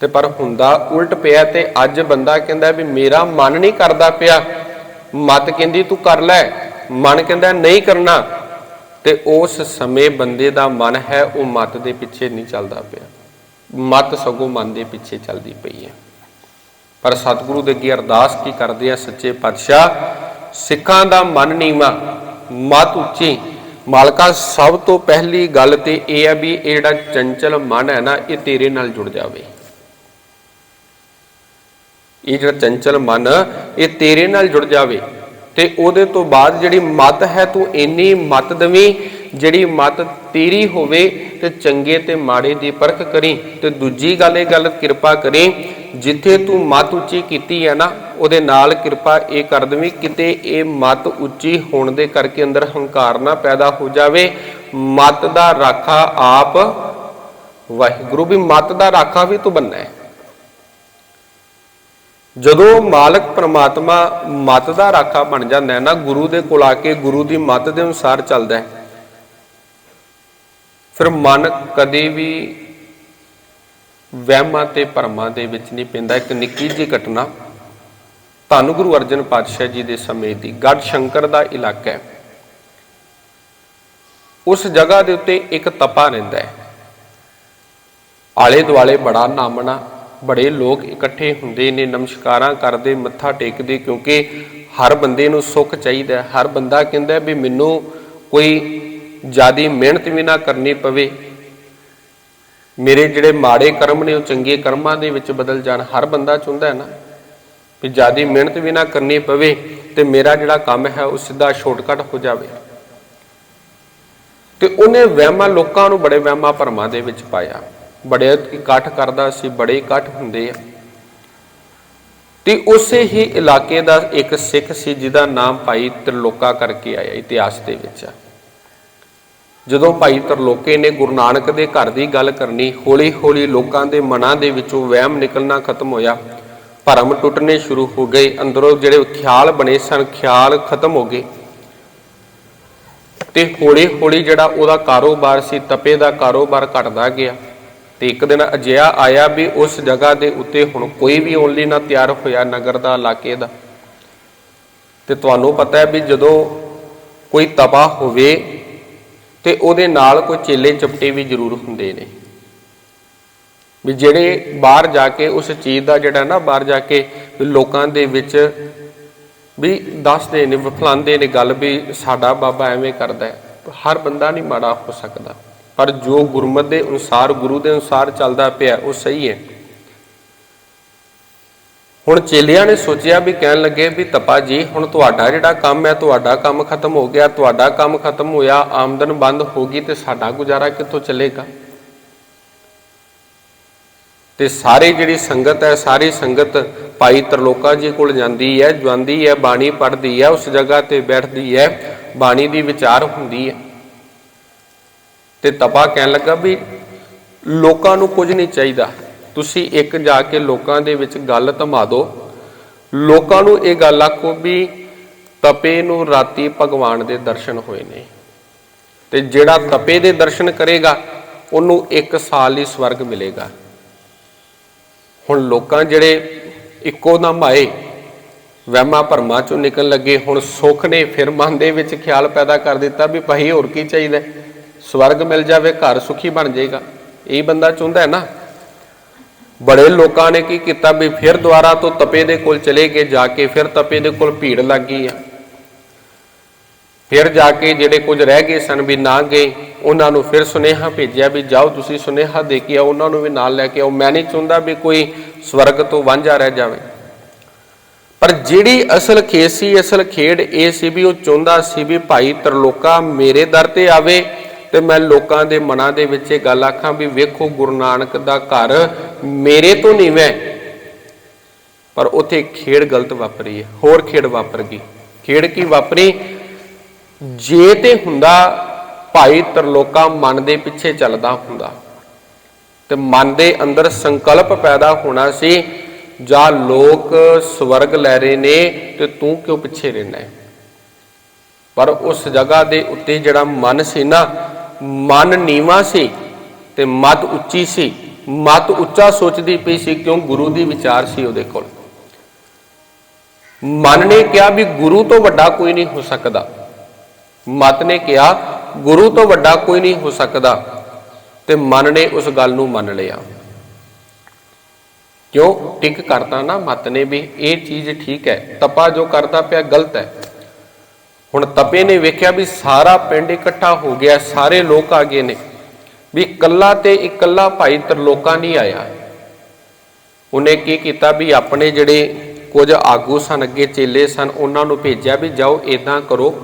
ਤੇ ਪਰ ਹੁੰਦਾ ਉਲਟ ਪਿਆ ਤੇ ਅੱਜ ਬੰਦਾ ਕਹਿੰਦਾ ਵੀ ਮੇਰਾ ਮਨ ਨਹੀਂ ਕਰਦਾ ਪਿਆ। ਮਤ ਕਹਿੰਦੀ, ਤੂੰ ਕਰ ਲੈ। ਮਨ ਕਹਿੰਦਾ, ਨਹੀਂ ਕਰਨਾ। ਤੇ ਉਸ ਸਮੇਂ ਬੰਦੇ ਦਾ ਮਨ ਹੈ, ਉਹ ਮਤ ਦੇ ਪਿੱਛੇ ਨਹੀਂ ਚੱਲਦਾ ਪਿਆ। ਮਤ ਸਗੋਂ ਮਨ ਦੇ ਪਿੱਛੇ ਚੱਲਦੀ ਪਈ ਹੈ। ਪਰ ਸਤਿਗੁਰੂ ਦੇ ਅੱਗੇ ਅਰਦਾਸ ਕੀ ਕਰਦੇ ਆ ਸੱਚੇ ਪਾਤਸ਼ਾਹ? ਸਿੱਖਾਂ ਦਾ ਮਨ ਨੀਵਾ, ਮਤ ਉੱਚੀ। ਮਾਲਕਾ, ਸਭ ਤੋਂ ਪਹਿਲੀ ਗੱਲ ਤੇ ਇਹ ਹੈ ਵੀ ਇਹ ਜਿਹੜਾ ਚੰਚਲ ਮਨ ਹੈ ਨਾ, ਇਹ ਤੇਰੇ ਨਾਲ ਜੁੜ ਜਾਵੇ। ਇਹ ਜਿਹੜਾ ਚੰਚਲ ਮਨ, ਇਹ ਤੇਰੇ ਨਾਲ ਜੁੜ ਜਾਵੇ। ਤੇ ਉਹਦੇ ਤੋਂ ਬਾਅਦ ਜਿਹੜੀ ਮਤ ਹੈ, ਤੂੰ ਇੰਨੀ ਮਤ ਦਵੀਂ, ਜਿਹੜੀ ਮਤ ਤੇਰੀ ਹੋਵੇ ਤੇ ਚੰਗੇ ਤੇ ਮਾੜੇ ਦੀ ਪਰਖ ਕਰੀ। ਤੇ ਦੂਜੀ ਗੱਲ, ਇਹ ਗੱਲ ਕਿਰਪਾ ਕਰੀ ਜਿੱਥੇ ਤੂੰ ਮਤ ਉੱਚੀ ਕੀਤੀ ਹੈ ਨਾ, ਉਹਦੇ ਨਾਲ ਕਿਰਪਾ ਇਹ ਕਰ ਦਵੀਂ, ਕਿਤੇ ਇਹ ਮਤ ਉੱਚੀ ਹੋਣ ਦੇ ਕਰਕੇ ਅੰਦਰ ਹੰਕਾਰ ਨਾ ਪੈਦਾ ਹੋ ਜਾਵੇ। ਮਤ ਦਾ ਰਾਖਾ ਆਪ ਵਾਹਿਗੁਰੂ, ਵੀ ਮਤ ਦਾ ਰਾਖਾ ਵੀ ਤੂੰ ਬੰਨਾ ਹੈ ਜਦੋਂ ਮਾਲਕ ਪ੍ਰਮਾਤਮਾ ਮਤ ਦਾ ਰਾਖਾ ਬਣ ਜਾਂਦਾ ਹੈ ਨਾ, ਗੁਰੂ ਦੇ ਕੋਲ ਆ ਕੇ ਗੁਰੂ ਦੀ ਮਤ ਦੇ ਅਨੁਸਾਰ ਚੱਲਦਾ ਹੈ। ਫਿਰ ਮਨ ਕਦੇ ਵੀ ਵਹਿਮਾਂ ਤੇ ਭਰਮਾਂ ਦੇ ਵਿੱਚ ਨਹੀਂ ਪੈਂਦਾ, ਇੱਕ ਨਿੱਕੀ ਜਿਹੀ ਘਟਨਾ। ਧੰਨ ਗੁਰੂ ਅਰਜਨ ਪਾਤਸ਼ਾਹ ਜੀ ਦੇ ਸਮੇਂ ਦੀ ਗੜ ਸ਼ੰਕਰ ਦਾ ਇਲਾਕਾ ਹੈ। ਉਸ ਜਗ੍ਹਾ ਦੇ ਉੱਤੇ ਇੱਕ ਤਪਾ ਰਹਿੰਦਾ ਹੈ। ਆਲੇ ਦੁਆਲੇ ਬੜਾ ਨਾਮਣਾ, ਬੜੇ ਲੋਕ ਇਕੱਠੇ ਹੁੰਦੇ ਨੇ, ਨਮਸਕਾਰਾਂ ਕਰਦੇ, ਮੱਥਾ ਟੇਕਦੇ, ਕਿਉਂਕਿ ਹਰ ਬੰਦੇ ਨੂੰ ਸੁੱਖ ਚਾਹੀਦਾ ਹੈ। ਹਰ ਬੰਦਾ ਕਹਿੰਦਾ ਵੀ ਮੈਨੂੰ ਕੋਈ ਜਿਆਦੀ ਮਿਹਨਤ ਵੀ ਨਾ ਕਰਨੀ ਪਵੇ ਮੇਰੇ ਜਿਹੜੇ ਮਾੜੇ ਕਰਮ ਨੇ, ਉਹ ਚੰਗੇ ਕਰਮਾਂ ਦੇ ਵਿੱਚ ਬਦਲ ਜਾਣ। ਹਰ ਬੰਦਾ ਚਾਹੁੰਦਾ ਹੈ ਨਾ ਵੀ ਜਿਆਦੀ ਮਿਹਨਤ ਵੀ ਨਾ ਕਰਨੀ ਪਵੇ ਤੇ ਮੇਰਾ ਜਿਹੜਾ ਕੰਮ ਹੈ, ਉਹ ਸਿੱਧਾ ਸ਼ਾਰਟਕਟ ਹੋ ਜਾਵੇ। ਤੇ ਉਹਨੇ ਵਹਿਮਾਂ ਲੋਕਾਂ ਨੂੰ ਬੜੇ ਵਹਿਮਾਂ ਭਰਮਾਂ ਦੇ ਵਿੱਚ ਪਾਇਆ। ਬੜੇ ਇਕੱਠ ਕਰਦਾ ਸੀ, ਬੜੇ ਇਕੱਠ ਹੁੰਦੇ ਆ। ਤੇ ਉਸੇ ਹੀ ਇਲਾਕੇ ਦਾ ਇੱਕ ਸਿੱਖ ਸੀ, ਜਿਹਦਾ ਨਾਮ ਭਾਈ ਤ੍ਰਿਲੋਕਾ ਕਰਕੇ ਆਇਆ, ਇਤਿਹਾਸ ਦੇ ਵਿੱਚ। ਜਦੋਂ ਭਾਈ ਤਰਲੋਕੇ ਨੇ ਗੁਰੂ ਨਾਨਕ ਦੇ ਘਰ ਦੀ ਗੱਲ ਕਰਨੀ ਹੌਲੀ ਹੌਲੀ ਲੋਕਾਂ ਦੇ ਮਨਾਂ ਦੇ ਵਿੱਚੋਂ ਵਹਿਮ ਨਿਕਲਣਾ ਖਤਮ ਹੋਇਆ। ਭਰਮ ਟੁੱਟਣੇ ਸ਼ੁਰੂ ਹੋ ਗਏ। ਅੰਦਰੋਂ ਜਿਹੜੇ ਖਿਆਲ ਬਣੇ ਸਨ, ਖਿਆਲ ਖਤਮ ਹੋ ਗਏ। ਤੇ ਹੌਲੀ ਹੌਲੀ ਜਿਹੜਾ ਉਹਦਾ ਕਾਰੋਬਾਰ ਸੀ, ਤਪੇ ਦਾ ਕਾਰੋਬਾਰ ਘਟਦਾ ਗਿਆ। ਤੇ ਇੱਕ ਦਿਨ ਅਜਿਹਾ ਆਇਆ ਵੀ ਉਸ ਜਗ੍ਹਾ ਦੇ ਉੱਤੇ ਹੁਣ ਕੋਈ ਵੀ ਓਨਲੀ ਨਾ ਤਿਆਰ ਹੋਇਆ ਨਗਰ ਦਾ, ਇਲਾਕੇ ਦਾ। ਤੇ ਤੁਹਾਨੂੰ ਪਤਾ ਹੈ ਵੀ ਜਦੋਂ ਕੋਈ ਤਪਾ ਹੋਵੇ ਤੇ ਉਹਦੇ ਨਾਲ ਕੋਈ ਚੇਲੇ ਚਪਟੇ ਵੀ ਜ਼ਰੂਰ ਹੁੰਦੇ ਨੇ। ਵੀ ਜਿਹੜੇ ਬਾਹਰ ਜਾ ਕੇ ਉਸ ਚੀਜ਼ ਦਾ ਜਿਹੜਾ ਨਾ ਬਾਹਰ ਜਾ ਕੇ ਲੋਕਾਂ ਦੇ ਵਿੱਚ ਵੀ ਦੱਸਦੇ ਨੇ, ਫਲਾਉਂਦੇ ਨੇ ਗੱਲ ਵੀ ਸਾਡਾ ਬਾਬਾ ਐਵੇਂ ਕਰਦਾ ਹੈ। ਹਰ ਬੰਦਾ ਨਹੀਂ ਮਾੜਾ ਹੋ ਸਕਦਾ। ਪਰ ਜੋ ਗੁਰਮਤ ਦੇ ਅਨੁਸਾਰ, ਗੁਰੂ ਦੇ ਅਨੁਸਾਰ ਚੱਲਦਾ ਪਿਆ, ਉਹ ਸਹੀ ਹੈ। ਹੁਣ ਚੇਲਿਆਂ ਨੇ ਸੋਚਿਆ ਵੀ ਕਹਿਣ ਲੱਗੇ ਵੀ ਤਪਾ ਜੀ, ਹੁਣ ਤੁਹਾਡਾ ਜਿਹੜਾ ਕੰਮ ਹੈ, ਤੁਹਾਡਾ ਕੰਮ ਖਤਮ ਹੋ ਗਿਆ, ਤੁਹਾਡਾ ਕੰਮ ਖਤਮ ਹੋਇਆ, ਆਮਦਨ ਬੰਦ ਹੋ ਗਈ ਤੇ ਸਾਡਾ ਗੁਜ਼ਾਰਾ ਕਿੱਥੋਂ ਚੱਲੇਗਾ? ਤੇ ਸਾਰੇ ਜਿਹੜੀ ਸੰਗਤ ਹੈ, ਸਾਰੀ ਸੰਗਤ ਭਾਈ ਤਰਲੋਕਾ ਜੀ ਕੋਲ ਜਾਂਦੀ ਹੈ ਜਾਂਦੀ ਹੈ, ਬਾਣੀ ਪੜ੍ਹਦੀ ਹੈ, ਉਸ ਜਗ੍ਹਾ ਤੇ ਬੈਠਦੀ ਹੈ, ਬਾਣੀ ਦੀ ਵਿਚਾਰ ਹੁੰਦੀ ਹੈ। ਤੇ ਤਪਾ ਕਹਿਣ ਲੱਗਾ ਵੀ ਲੋਕਾਂ ਨੂੰ ਕੁਝ ਨਹੀਂ ਚਾਹੀਦਾ। ਤੁਸੀਂ ਇੱਕ ਜਾ ਕੇ ਲੋਕਾਂ ਦੇ ਵਿੱਚ ਗੱਲ ਧਮਾ ਦਿਓ। ਲੋਕਾਂ ਨੂੰ ਇਹ ਗੱਲ ਆਖੋ ਵੀ ਤਪੇ ਨੂੰ ਰਾਤੀ ਭਗਵਾਨ ਦੇ ਦਰਸ਼ਨ ਹੋਏ ਨੇ। ਤੇ ਜਿਹੜਾ ਤਪੇ ਦੇ ਦਰਸ਼ਨ ਕਰੇਗਾ, ਉਹਨੂੰ ਇੱਕ ਸਾਲ ਲਈ ਸਵਰਗ ਮਿਲੇਗਾ। ਹੁਣ ਲੋਕਾਂ ਜਿਹੜੇ ਇੱਕੋ ਦਮ ਆਏ, ਵਹਿਮਾਂ ਭਰਮਾਂ ਚੋਂ ਨਿਕਲਣ ਲੱਗੇ, ਹੁਣ ਸੁੱਖ ਨੇ ਫਿਰ ਮਨ ਦੇ ਵਿੱਚ ਖਿਆਲ ਪੈਦਾ ਕਰ ਦਿੱਤਾ ਵੀ ਭਾਈ ਹੋਰ ਕੀ ਚਾਹੀਦਾ? ਸਵਰਗ ਮਿਲ ਜਾਵੇ, ਘਰ ਸੁਖੀ ਬਣ ਜਾਏਗਾ। ਇਹ ਬੰਦਾ ਚਾਹੁੰਦਾ ਹੈ ਨਾ ਬੜੇ ਲੋਕਾਂ ਨੇ ਕੀ ਕੀਤਾ ਵੀ ਫਿਰ ਦੁਆਰਾ ਤੋਂ ਤਪੇ ਦੇ ਕੋਲ ਚਲੇ ਗਏ, ਜਾ ਕੇ ਫਿਰ ਤਪੇ ਦੇ ਕੋਲ ਭੀੜ ਲੱਗ ਗਈ ਆ। ਫਿਰ ਜਾ ਕੇ ਜਿਹੜੇ ਕੁਝ ਰਹਿ ਗਏ ਸਨ ਵੀ ਨਾ ਗਏ, ਉਹਨਾਂ ਨੂੰ ਫਿਰ ਸੁਨੇਹਾ ਭੇਜਿਆ ਵੀ ਜਾਓ, ਤੁਸੀਂ ਸੁਨੇਹਾ ਦੇ ਕੇ ਆਓ, ਉਹਨਾਂ ਨੂੰ ਵੀ ਨਾਲ ਲੈ ਕੇ ਆਓ। ਮੈਂ ਨਹੀਂ ਚਾਹੁੰਦਾ ਵੀ ਕੋਈ ਸਵਰਗ ਤੋਂ ਵਾਂਝਾ ਰਹਿ ਜਾਵੇ। ਪਰ ਜਿਹੜੀ ਅਸਲ ਖੇਡ ਸੀ ਅਸਲ ਖੇਡ ਇਹ ਸੀ ਵੀ ਉਹ ਚਾਹੁੰਦਾ ਸੀ ਵੀ ਭਾਈ ਤਰਲੋਕਾ ਮੇਰੇ ਦਰ ਤੇ ਆਵੇ ਤੇ ਮੈਂ ਲੋਕਾਂ ਦੇ ਮਨਾਂ ਦੇ ਵਿੱਚ ਇਹ ਗੱਲ ਆਖਾਂ ਵੀ ਵੇਖੋ ਗੁਰੂ ਨਾਨਕ ਦਾ ਘਰ ਮੇਰੇ ਤੋਂ ਨੀਵੇਂ ਪਰ ਉੱਥੇ ਖੇਡ ਗਲਤ ਵਾਪਰੀ ਹੈ, ਹੋਰ ਖੇਡ ਵਾਪਰ ਗਈ। ਖੇਡ ਕੀ ਵਾਪਰੀ? ਜੇ ਤੇ ਹੁੰਦਾ ਭਾਈ ਤਰਲੋਕਾ ਮਨ ਦੇ ਪਿੱਛੇ ਚੱਲਦਾ ਹੁੰਦਾ ਤੇ ਮਨ ਦੇ ਅੰਦਰ ਸੰਕਲਪ ਪੈਦਾ ਹੋਣਾ ਸੀ, ਜਾਂ ਲੋਕ ਸਵਰਗ ਲੈ ਰਹੇ ਨੇ ਤੇ ਤੂੰ ਕਿਉਂ ਪਿੱਛੇ ਰਹਿਣਾ ਹੈ? ਪਰ ਉਸ ਜਗ੍ਹਾ ਦੇ ਉੱਤੇ ਜਿਹੜਾ ਮਨ ਸੀ ਨਾ ਮਨ ਨੀਵਾ ਸੀ ਤੇ ਮਤ ਉੱਚੀ ਸੀ। ਮਤ ਉੱਚਾ ਸੋਚਦੀ ਪਈ ਸੀ ਕਿਉਂ? ਗੁਰੂ ਦੀ ਵਿਚਾਰ ਸੀ ਉਹਦੇ ਕੋਲ। ਮਨ ਨੇ ਕਿਹਾ ਵੀ ਗੁਰੂ ਤੋਂ ਵੱਡਾ ਕੋਈ ਨਹੀਂ ਹੋ ਸਕਦਾ। ਮਤ ਨੇ ਕਿਹਾ, ਗੁਰੂ ਤੋਂ ਵੱਡਾ ਕੋਈ ਨਹੀਂ ਹੋ ਸਕਦਾ। ਤੇ ਮਨ ਨੇ ਉਸ ਗੱਲ ਨੂੰ ਮੰਨ ਲਿਆ। ਕਿਉਂ? ਟਿਕ ਕਰਤਾ ਨਾ ਮਤ ਨੇ ਵੀ ਇਹ ਚੀਜ਼ ਠੀਕ ਹੈ। ਤਪਾ ਜੋ ਕਰਦਾ ਪਿਆ ਗਲਤ ਹੈ। ਹੁਣ ਤਪੇ ਨੇ ਵੇਖਿਆ ਵੀ ਸਾਰਾ ਪਿੰਡ ਇਕੱਠਾ ਹੋ ਗਿਆ, ਸਾਰੇ ਲੋਕ ਆ ਗਏ ਨੇ। ਵੀ ਇਕੱਲਾ ਤੇ ਇਕੱਲਾ ਭਾਈ ਤਰਲੋਕਾਂ ਨਹੀਂ ਆਇਆ। ਉਹਨੇ ਕੀ ਕੀਤਾ ਵੀ ਆਪਣੇ ਜਿਹੜੇ ਕੁਝ ਆਗੂ ਸਨ, ਅੱਗੇ ਚੇਲੇ ਸਨ, ਉਹਨਾਂ ਨੂੰ ਭੇਜਿਆ ਵੀ ਜਾਓ ਇਦਾਂ ਕਰੋ।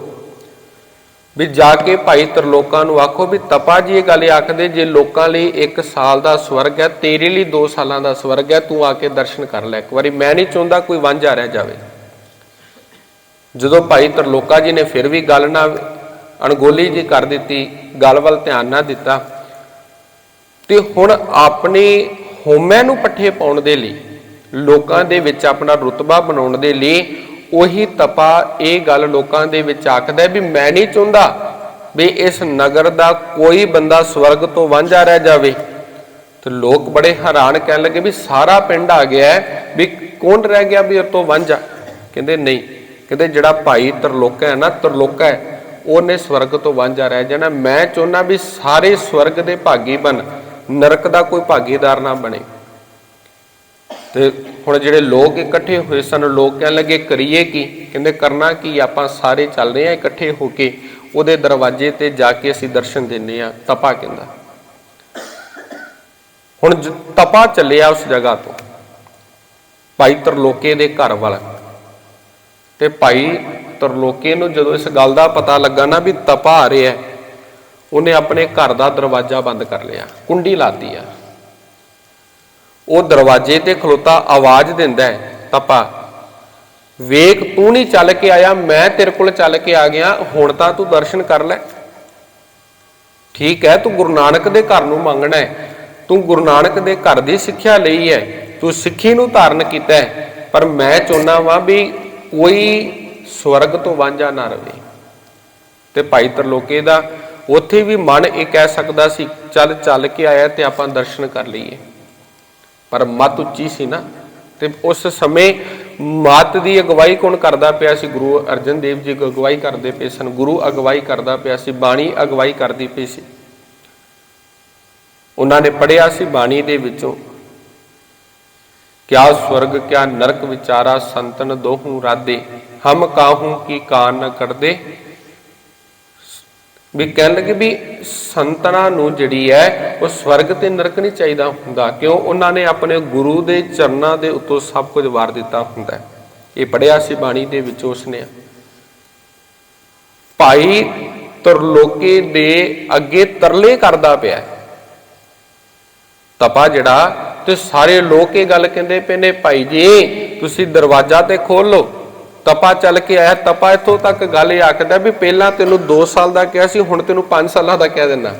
ਵੀ ਜਾ ਕੇ ਭਾਈ ਤਰਲੋਕਾਂ ਨੂੰ ਆਖੋ ਵੀ ਤਪਾ ਜੀ, ਇਹ ਗੱਲ ਆਖਦੇ, ਜੇ ਲੋਕਾਂ ਲਈ 1 ਸਾਲ ਦਾ ਸਵਰਗ ਹੈ, ਤੇਰੇ ਲਈ 2 ਸਾਲਾਂ ਦਾ ਸਵਰਗ ਹੈ, ਤੂੰ ਆ ਕੇ ਦਰਸ਼ਨ ਕਰ ਲੈ। ਇੱਕ ਵਾਰੀ ਮੈਂ ਨਹੀਂ ਚਾਹੁੰਦਾ ਕੋਈ ਵਾਂਝਾ ਰਹਿ ਜਾਵੇ। ਜਦੋਂ ਭਾਈ ਤਰਲੋਕਾ ਜੀ ਨੇ ਫਿਰ ਵੀ ਗੱਲ ਨਾ ਅਣਗੋਲੀ ਜੀ ਕਰ ਦਿੱਤੀ, ਗੱਲ ਵੱਲ ਧਿਆਨ ਨਾ ਦਿੱਤਾ, ਤੇ ਹੁਣ ਆਪਣੇ ਹੋਮੇ ਨੂੰ ਪੱਠੇ ਪਾਉਣ ਦੇ ਲਈ, ਲੋਕਾਂ ਦੇ ਵਿੱਚ ਆਪਣਾ ਰੁਤਬਾ ਬਣਾਉਣ ਦੇ ਲਈ ਉਹੀ ਤਪਾ ਇਹ ਗੱਲ ਲੋਕਾਂ ਦੇ ਵਿੱਚ ਆਖਦਾ ਵੀ ਮੈਂ ਨਹੀਂ ਚਾਹੁੰਦਾ ਵੀ ਇਸ ਨਗਰ ਦਾ ਕੋਈ ਬੰਦਾ ਸਵਰਗ ਤੋਂ ਵਾਂਝਾ ਰਹਿ ਜਾਵੇ। ਤੇ ਲੋਕ ਬੜੇ ਹੈਰਾਨ ਕਹਿਣ ਲੱਗੇ ਵੀ ਸਾਰਾ ਪਿੰਡ ਆ ਗਿਆ ਵੀ ਕੌਣ ਰਹਿ ਗਿਆ ਵੀ ਉਹ ਤੋਂ ਵਾਂਝਾ? ਕਹਿੰਦੇ ਨਹੀਂ ਕਹਿੰਦੇ ਜਿਹੜਾ ਭਾਈ ਤਰਲੋਕਾ ਹੈ ਨਾ, ਤਰਲੋਕਾ ਹੈ, ਉਹਨੇ ਸਵਰਗ ਤੋਂ ਵਾਂਝਾ ਰਹਿ ਜਾਣਾ ਮੈਂ ਚਾਹੁੰਦਾ ਵੀ ਸਾਰੇ ਸਵਰਗ ਦੇ ਭਾਗੀ ਬਣ, ਨਰਕ ਦਾ ਕੋਈ ਭਾਗੀਦਾਰ ਨਾ ਬਣੇ। ਤੇ ਹੁਣ ਜਿਹੜੇ ਲੋਕ ਇਕੱਠੇ ਹੋਏ ਸਨ, ਲੋਕ ਕਹਿਣ ਲੱਗੇ, ਕਰੀਏ ਕੀ? ਕਹਿੰਦੇ, ਕਰਨਾ ਕੀ? ਆਪਾਂ ਸਾਰੇ ਚੱਲ ਰਹੇ ਆ ਇਕੱਠੇ ਹੋ ਕੇ, ਉਹਦੇ ਦਰਵਾਜ਼ੇ ਤੇ ਜਾ ਕੇ ਅਸੀਂ ਦਰਸ਼ਨ ਦਿੰਨੇ ਆ ਤਪਾ ਕਹਿੰਦਾ। ਹੁਣ ਤਪਾ ਚੱਲਿਆ ਉਸ ਜਗ੍ਹਾ ਤੋਂ। ਭਾਈ ਤਰਲੋਕੇ ਦੇ ਘਰ ਵੱਲ। ਤੇ ਭਾਈ ਤਰਲੋਕੇ ਨੂੰ ਜਦੋਂ ਇਸ ਗੱਲ ਦਾ ਪਤਾ ਲੱਗਾ ਨਾ ਵੀ ਤਪਾ ਆ ਰਿਹਾ ਉਹਨੇ ਆਪਣੇ ਘਰ ਦਾ ਦਰਵਾਜ਼ਾ ਬੰਦ ਕਰ ਲਿਆ, ਕੁੰਡੀ ਲਾਤੀ ਆ। ਉਹ ਦਰਵਾਜ਼ੇ ਤੇ ਖਲੋਤਾ ਆਵਾਜ਼ ਦਿੰਦਾ ਹੈ, ਤਪਾ, ਵੇਖ ਤੂੰ ਨਹੀਂ ਚੱਲ ਕੇ ਆਇਆ, ਮੈਂ ਤੇਰੇ ਕੋਲ ਚੱਲ ਕੇ ਆ ਗਿਆ, ਹੁਣ ਤਾਂ ਤੂੰ ਦਰਸ਼ਨ ਕਰ ਲੈ। ਠੀਕ ਹੈ, ਤੂੰ ਗੁਰੂ ਨਾਨਕ ਦੇ ਘਰ ਨੂੰ ਮੰਗਣਾ ਹੈ, ਤੂੰ ਗੁਰੂ ਨਾਨਕ ਦੇ ਘਰ ਦੀ ਸਿੱਖਿਆ ਲਈ ਹੈ, ਤੂੰ ਸਿੱਖੀ ਨੂੰ ਧਾਰਨ ਕੀਤਾ ਹੈ, ਪਰ ਮੈਂ ਚਾਹੁੰਦਾ ਵਾਂ ਵੀ ਕੋਈ ਸਵਰਗ ਤੋਂ ਵਾਂਝਾ ਨਾ ਰਵੇ। ਤੇ ਭਾਈ ਤਰਲੋਕੇ ਦਾ ਉੱਥੇ ਵੀ ਮਨ ਇਹ ਕਹਿ ਸਕਦਾ ਸੀ, ਚੱਲ ਚੱਲ ਕੇ ਆਇਆ ਤੇ ਆਪਾਂ ਦਰਸ਼ਨ ਕਰ ਲਈਏ। ਪਰ ਮਤ ਉੱਚੀ ਸੀ ਨਾ, ਤੇ ਉਸ ਸਮੇਂ ਮਤ ਦੀ ਅਗਵਾਈ ਕੌਣ ਕਰਦਾ ਪਿਆ ਸੀ? ਗੁਰੂ ਅਰਜਨ ਦੇਵ ਜੀ ਅਗਵਾਈ ਕਰਦੇ ਪਏ ਸਨ, ਗੁਰੂ ਅਗਵਾਈ ਕਰਦਾ ਪਿਆ ਸੀ, ਬਾਣੀ ਅਗਵਾਈ ਕਰਦੀ ਪਈ ਸੀ। ਉਹਨਾਂ ਨੇ ਪੜਿਆ ਸੀ ਬਾਣੀ ਦੇ ਵਿੱਚੋਂ ਕਿਆ ਸਵਰਗ, ਕਿਆ ਨਰਕ ਵਿਚਾਰਾ ਸੰਤਨ ਦੋਹੂ ਰਾਦੇ? ਹਮ ਕਾਹੂ ਕੀ ਕਾਨ ਨ ਕਰਦੇ ਵੀ ਕਹਿਣ ਲੱਗੇ ਵੀ ਸੰਤਨਾ ਨੂੰ ਜਿਹੜੀ ਹੈ ਉਹ ਸਵਰਗ ਤੇ ਨਰਕ ਨਹੀਂ ਚਾਹੀਦਾ ਹੁੰਦਾ। ਕਿਉਂ? ਉਹਨਾਂ ਨੇ ਆਪਣੇ ਗੁਰੂ ਦੇ ਚਰਨਾਂ ਦੇ ਉੱਤੋਂ ਸਭ ਕੁਝ ਵਾਰ ਦਿੱਤਾ ਹੁੰਦਾ। ਹੈ ਇਹ ਪੜਿਆ ਸੀ ਬਾਣੀ ਦੇ ਵਿੱਚ ਉਸਨੇ। ਭਾਈ ਤਰਲੋਕੇ ਦੇ ਅੱਗੇ ਤਰਲੇ ਕਰਦਾ ਪਿਆ। ਤਪਾ ਜਿਹੜਾ ਤੇ ਸਾਰੇ ਲੋਕ ਇਹ ਗੱਲ ਕਹਿੰਦੇ ਪਏ ਨੇ, ਭਾਈ ਜੀ, ਤੁਸੀਂ ਦਰਵਾਜ਼ਾ ਤੇ ਖੋਲ ਲਓ। ਤਪਾ ਚੱਲ ਕੇ ਆਇਆ, ਤਪਾ ਇੱਥੋਂ ਤੱਕ ਗੱਲ ਇਹ ਆਖਦਾ ਵੀ ਪਹਿਲਾਂ ਤੈਨੂੰ 2 ਸਾਲ ਦਾ ਕਿਹਾ ਸੀ, ਹੁਣ ਤੈਨੂੰ 5 ਸਾਲਾਂ ਦਾ ਕਹਿ ਦਿੰਦਾ।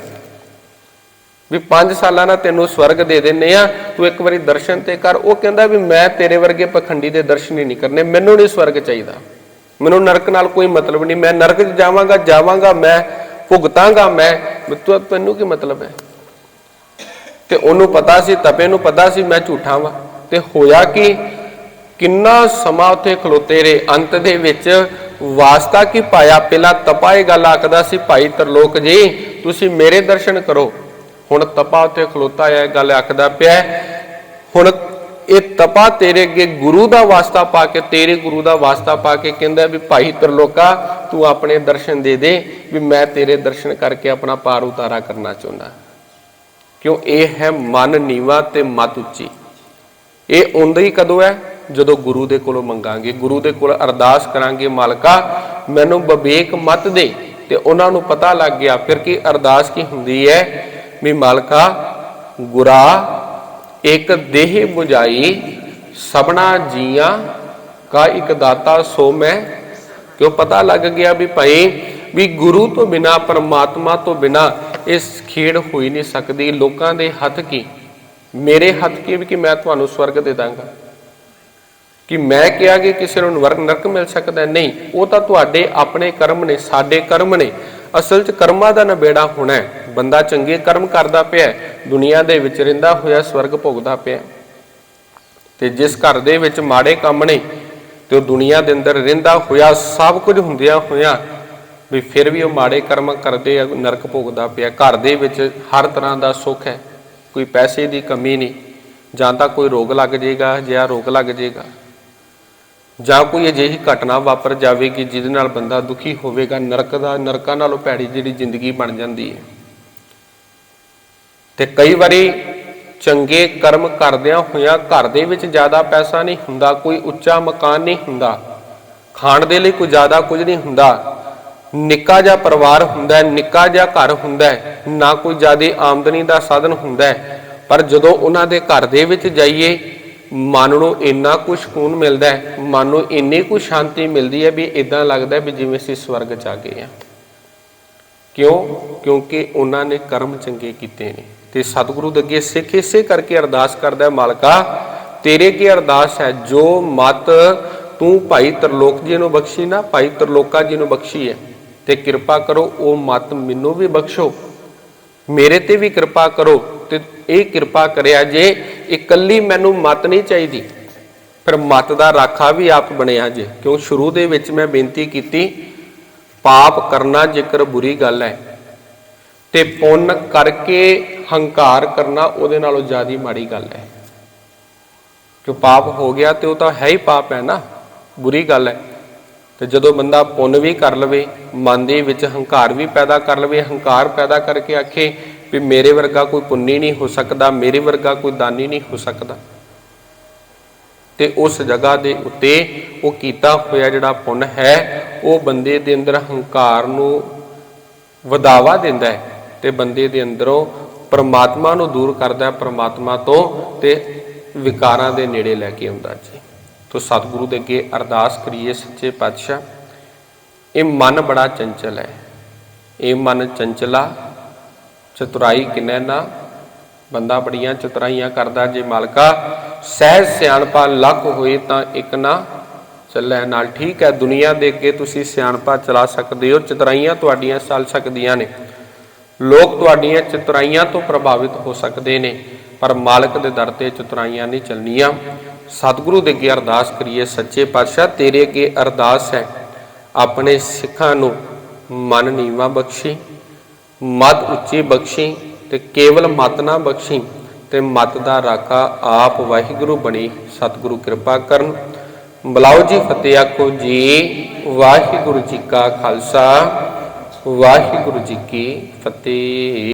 ਵੀ 5 ਸਾਲਾਂ ਨਾਲ ਤੈਨੂੰ ਸਵਰਗ ਦੇ ਦਿੰਨੇ ਆ ਤੂੰ ਇੱਕ ਵਾਰੀ ਦਰਸ਼ਨ ਤੇ ਕਰ। ਉਹ ਕਹਿੰਦਾ ਵੀ ਮੈਂ ਤੇਰੇ ਵਰਗੇ ਪਖੰਡੀ ਦੇ ਦਰਸ਼ਨ ਹੀ ਨਹੀਂ ਕਰਨੇ, ਮੈਨੂੰ ਨਹੀਂ ਸਵਰਗ ਚਾਹੀਦਾ। ਮੈਨੂੰ ਨਰਕ ਨਾਲ ਕੋਈ ਮਤਲਬ ਨਹੀਂ, ਮੈਂ ਨਰਕ 'ਚ ਜਾਵਾਂਗਾ ਜਾਵਾਂਗਾ ਮੈਂ, ਭੁਗਤਾਂਗਾ ਮੈਂ। ਤੈਨੂੰ ਕੀ ਮਤਲਬ ਹੈ? ਤੇ ਉਹਨੂੰ ਪਤਾ ਸੀ, ਤਪੇ ਨੂੰ ਪਤਾ ਸੀ, ਮੈਂ ਝੂਠਾ ਵਾਂ। ਤੇ ਹੋਇਆ ਕਿ? ਕਿੰਨਾ ਸਮਾਂ ਉੱਥੇ ਖਲੋਤੇ ਰਹੇ? ਅੰਤ ਦੇ ਵਿੱਚ ਵਾਸਤਾ ਕੀ ਪਾਇਆ? ਪਹਿਲਾਂ ਤਪਾ ਇਹ ਗੱਲ ਆਖਦਾ ਸੀ, ਭਾਈ ਤਰਲੋਕ ਜੀ, ਤੁਸੀਂ ਮੇਰੇ ਦਰਸ਼ਨ ਕਰੋ। ਹੁਣ ਤਪਾ ਉੱਥੇ ਖਲੋਤਾ ਹੈ ਗੱਲ ਆਖਦਾ ਪਿਆ ਹੁਣ ਇਹ ਤਪਾ ਤੇਰੇ ਅੱਗੇ ਗੁਰੂ ਦਾ ਵਾਸਤਾ ਪਾ ਕੇ, ਤੇਰੇ ਗੁਰੂ ਦਾ ਵਾਸਤਾ ਪਾ ਕੇ ਕਹਿੰਦਾ ਵੀ, ਭਾਈ ਤਰਲੋਕਾ, ਤੂੰ ਆਪਣੇ ਦਰਸ਼ਨ ਦੇ ਦੇ, ਵੀ ਮੈਂ ਤੇਰੇ ਦਰਸ਼ਨ ਕਰਕੇ ਆਪਣਾ ਪਾਰ ਉਤਾਰਾ ਕਰਨਾ ਚਾਹੁੰਦਾ। ਕਿਉਂ? ਇਹ ਹੈ ਮਨ, ਨੀਵਾ ਤੇ ਮਤ ਉੱਚੀ। ਇਹ ਹੁੰਦਾ ਹੀ ਕਦੋਂ ਹੈ? ਜਦੋਂ ਗੁਰੂ ਦੇ ਕੋਲੋਂ ਮੰਗਾਂਗੇ। ਗੁਰੂ ਦੇ ਕੋਲ ਅਰਦਾਸ ਕਰਾਂਗੇ, ਮਾਲਕਾ, ਮੈਨੂੰ ਵਿਵੇਕ ਮਤ ਦੇ ਤੇ ਉਹਨਾਂ ਨੂੰ ਪਤਾ ਲੱਗ ਗਿਆ। ਫਿਰ ਕੀ ਅਰਦਾਸ ਕੀ ਹੁੰਦੀ ਹੈ? ਵੀ ਮਾਲਕਾ, ਗੁਰਾ, ਇੱਕ ਦੇਹ 부ਝਾਈ ਸਭਨਾ ਜੀਆਂ ਕਾ ਇੱਕ ਦਾਤਾ ਸੋ ਮੈਂ। ਕਿਉਂ ਪਤਾ ਲੱਗ ਗਿਆ ਵੀ ਭਾਈ, ਵੀ ਗੁਰੂ ਤੋਂ ਬਿਨਾ, ਪਰਮਾਤਮਾ ਤੋਂ ਬਿਨਾ ਇਸ ਖੇਡ ਹੋਈ ਨਹੀਂ ਸਕਦੀ। ਲੋਕਾਂ ਦੇ ਹੱਥ ਕੀ? ਮੇਰੇ ਹੱਥ ਕੀ ਵੀ ਕਿ ਮੈਂ ਤੁਹਾਨੂੰ ਸਵਰਗ ਦੇ ਦਾਂਗਾ? ਕਿ ਮੈਂ ਕਿਹਾ ਕਿ ਕਿਸੇ ਨੂੰ ਨਰਕ ਨਰਕ ਮਿਲ ਸਕਦਾ ਨਹੀਂ ਉਹ ਤਾਂ ਤੁਹਾਡੇ ਆਪਣੇ ਕਰਮ ਨੇ ਸਾਡੇ ਕਰਮ ਨੇ। ਅਸਲ 'ਚ ਕਰਮਾਂ ਦਾ ਨਬੇੜਾ ਹੋਣਾ ਹੈ। ਬੰਦਾ ਚੰਗੇ ਕਰਮ ਕਰਦਾ ਪਿਆ ਹੈ, ਦੁਨੀਆ ਦੇ ਵਿੱਚ ਰਹਿੰਦਾ ਹੋਇਆ ਸਵਰਗ ਭੋਗਦਾ ਪਿਆ ਤੇ ਜਿਸ ਘਰ ਦੇ ਵਿੱਚ ਮਾੜੇ ਕੰਮ ਨੇ ਤੇ ਉਹ ਦੁਨੀਆ ਦੇ ਅੰਦਰ ਰਹਿੰਦਾ ਹੋਇਆ ਸਭ ਕੁਝ ਹੁੰਦਿਆਂ ਹੋਇਆ ਵੀ ਫਿਰ ਵੀ ਉਹ ਮਾੜੇ ਕਰਮ ਕਰਦੇ ਆ ਨਰਕ ਭੋਗਦਾ ਪਿਆ। ਘਰ ਦੇ ਵਿੱਚ ਹਰ ਤਰ੍ਹਾਂ ਦਾ ਸੁੱਖ ਹੈ, ਕੋਈ ਪੈਸੇ ਦੀ ਕਮੀ ਨਹੀਂ। ਜਾਂ ਤਾਂ ਕੋਈ ਰੋਗ ਲੱਗ ਜਾਏਗਾ ਜਾਂ ਰੋਗ ਲੱਗ ਜਾਏਗਾ ਜਾਂ ਕੋਈ ਅਜਿਹੀ ਘਟਨਾ ਵਾਪਰ ਜਾਵੇਗੀ ਜਿਹਦੇ ਨਾਲ ਬੰਦਾ ਦੁਖੀ ਹੋਵੇਗਾ। ਨਰਕ ਦਾ, ਨਰਕਾਂ ਨਾਲੋਂ ਭੈੜੀ ਜਿਹੜੀ ਜ਼ਿੰਦਗੀ ਬਣ ਜਾਂਦੀ ਹੈ। ਤੇ ਕਈ ਵਾਰੀ ਚੰਗੇ ਕਰਮ ਕਰਦਿਆਂ ਹੋਇਆਂ ਘਰ ਦੇ ਵਿੱਚ ਜ਼ਿਆਦਾ ਪੈਸਾ ਨਹੀਂ ਹੁੰਦਾ, ਕੋਈ ਉੱਚਾ ਮਕਾਨ ਨਹੀਂ ਹੁੰਦਾ। ਖਾਣ ਦੇ ਲਈ ਕੋਈ ਜ਼ਿਆਦਾ ਕੁਝ ਨਹੀਂ ਹੁੰਦਾ। ਨਿੱਕਾ ਜਿਹਾ ਪਰਿਵਾਰ ਹੁੰਦਾ ਹੈ, ਨਿੱਕਾ ਜਿਹਾ ਘਰ ਹੁੰਦਾ ਹੈ, ਨਾ ਕੋਈ ਜ਼ਿਆਦਾ ਆਮਦਨੀ ਦਾ ਸਾਧਨ ਹੁੰਦਾ ਹੈ। ਪਰ ਜਦੋਂ ਉਹਨਾਂ ਦੇ ਘਰ ਦੇ ਵਿੱਚ ਜਾਈਏ, ਮਨ ਨੂੰ ਇੰਨਾ ਕੁ ਸਕੂਨ ਮਿਲਦਾ ਹੈ, ਮਨ ਨੂੰ ਇੰਨੀ ਕੁ ਸ਼ਾਂਤੀ ਮਿਲਦੀ ਹੈ ਵੀ ਇਦਾਂ ਲੱਗਦਾ ਵੀ ਜਿਵੇਂ ਅਸੀਂ ਸਵਰਗ ਚ ਆ ਗਏ ਹਾਂ। ਕਿਉਂ? ਕਿਉਂਕਿ ਉਹਨਾਂ ਨੇ ਕਰਮ ਚੰਗੇ ਕੀਤੇ ਨੇ। ਤੇ ਸਤਿਗੁਰੂ ਦੇ ਅੱਗੇ ਸਿੱਖ ਇਸੇ ਕਰਕੇ ਅਰਦਾਸ ਕਰਦਾ ਹੈ, ਮਾਲਕਾ, ਤੇਰੇ ਕੀ ਅਰਦਾਸ ਹੈ, ਜੋ ਮਤ ਤੂੰ ਭਾਈ ਤਰਲੋਕ ਜੀ ਨੂੰ ਬਖਸ਼ੀ ਨਾ, ਭਾਈ ਤਰਲੋਕਾ ਜੀ ਨੂੰ ਬਖਸ਼ੀ ਹੈ। ਤੇ ਕਿਰਪਾ ਕਰੋ, ਉਹ ਮਤ ਮੈਨੂੰ ਵੀ ਬਖਸ਼ੋ। ਮੇਰੇ ਤੇ ਵੀ ਕਿਰਪਾ ਕਰੋ ਤੇ ਇਹ ਕਿਰਪਾ ਕਰਿਆ ਜੇ, ਇਕੱਲੀ ਮੈਨੂੰ ਮਤ ਨਹੀਂ ਚਾਹੀਦੀ। ਫਿਰ ਮਤ ਦਾ ਰਾਖਾ ਵੀ ਆਪ ਬਣਿਆ ਜੇ। ਕਿਉਂ? ਸ਼ੁਰੂ ਦੇ ਵਿੱਚ ਮੈਂ ਬੇਨਤੀ ਕੀਤੀ, ਪਾਪ ਕਰਨਾ ਜੇਕਰ ਬੁਰੀ ਗੱਲ ਹੈ, ਤੇ ਪੁੰਨ ਕਰਕੇ ਹੰਕਾਰ ਕਰਨਾ ਉਹਦੇ ਨਾਲੋਂ ਜ਼ਿਆਦਾ ਮਾੜੀ ਗੱਲ ਹੈ। ਕਿ ਪਾਪ ਹੋ ਗਿਆ ਤੇ ਉਹ ਤਾਂ ਹੈ ਹੀ ਪਾਪ ਹੈ ਨਾ। ਬੁਰੀ ਗੱਲ ਹੈ। ਤੇ ਜਦੋਂ ਬੰਦਾ ਪੁੰਨ ਵੀ ਕਰ ਲਵੇ, ਮਨ ਦੇ ਵਿੱਚ ਹੰਕਾਰ ਵੀ ਪੈਦਾ ਕਰ ਲਵੇ, ਹੰਕਾਰ ਪੈਦਾ ਕਰਕੇ ਆਖੇ ਵੀ ਮੇਰੇ ਵਰਗਾ ਕੋਈ ਪੁੰਨੀ ਨਹੀਂ ਹੋ ਸਕਦਾ, ਮੇਰੇ ਵਰਗਾ ਕੋਈ ਦਾਨੀ ਨਹੀਂ ਹੋ ਸਕਦਾ। ਤੇ ਉਸ ਜਗ੍ਹਾ ਦੇ ਉੱਤੇ ਉਹ ਕੀਤਾ ਹੋਇਆ ਜਿਹੜਾ ਪੁੰਨ ਹੈ, ਉਹ ਬੰਦੇ ਦੇ ਅੰਦਰ ਹੰਕਾਰ ਨੂੰ ਵਧਾਵਾ ਦਿੰਦਾ ਹੈ ਤੇ ਬੰਦੇ ਦੇ ਅੰਦਰੋਂ ਪਰਮਾਤਮਾ ਨੂੰ ਦੂਰ ਕਰਦਾ ਹੈ, ਪਰਮਾਤਮਾ ਤੋਂ ਤੇ ਵਿਕਾਰਾਂ ਦੇ ਨੇੜੇ ਲੈ ਕੇ ਆਉਂਦਾ ਜੀ ਤੋ ਸਤਿਗੁਰੂ ਦੇ ਅੱਗੇ ਅਰਦਾਸ ਕਰੀਏ ਸੱਚੇ ਪਾਤਸ਼ਾਹ, ਇਹ ਮਨ ਬੜਾ ਚੰਚਲ ਹੈ। ਇਹ ਮਨ ਚੰਚਲਾ, ਚਤੁਰਾਈ ਕਿਨੈ ਨਾ? ਬੰਦਾ ਬੜੀਆਂ ਚਤੁਰਾਈਆਂ ਕਰਦਾ ਜੇ ਮਾਲਕਾ, ਸਹਿਜ ਸਿਆਣਪਾ ਲੱਖ ਹੋਏ ਤਾਂ ਇੱਕ ਨਾ ਚੱਲੇ, ਨਾਲ ਠੀਕ ਹੈ, ਦੁਨੀਆ ਦੇ ਅੱਗੇ ਤੁਸੀਂ ਸਿਆਣਪਾ ਚਲਾ ਸਕਦੇ ਹੋ, ਚਤੁਰਾਈਆਂ ਤੁਹਾਡੀਆਂ ਚੱਲ ਸਕਦੀਆਂ ਨੇ। ਲੋਕ ਤੁਹਾਡੀਆਂ ਚਤੁਰਾਈਆਂ ਤੋਂ ਪ੍ਰਭਾਵਿਤ ਹੋ ਸਕਦੇ ਨੇ, ਪਰ ਮਾਲਕ ਦੇ ਦਰ ਤੇ ਚਤੁਰਾਈਆਂ ਨਹੀਂ ਚੱਲਣੀਆਂ। ਸਤਿਗੁਰੂ ਦੇ ਅੱਗੇ ਅਰਦਾਸ ਕਰੀਏ, ਸੱਚੇ ਪਾਤਸ਼ਾਹ, ਤੇਰੇ ਅੱਗੇ ਅਰਦਾਸ ਹੈ। ਆਪਣੇ ਸਿੱਖਾਂ ਨੂੰ ਮਨ ਨੀਵਾ ਬਖਸ਼ੀ ਮਤ ਉੱਚੀ ਬਖਸ਼ੀ ਤੇ ਕੇਵਲ ਮਤ ਨਾ ਬਖਸ਼ੀ ਤੇ ਮਤ ਦਾ ਰਾਖਾ ਆਪ ਵਾਹਿਗੁਰੂ ਬਣੀ। ਸਤਿਗੁਰੂ ਕਿਰਪਾ ਕਰਨ। ਬੁਲਾਓ ਜੀ ਫਤਿਹ ਆਖੋ ਜੀ, ਵਾਹਿਗੁਰੂ ਜੀ ਕਾ ਖਾਲਸਾ, ਵਾਹਿਗੁਰੂ ਜੀ ਕੀ ਫਤਿਹ।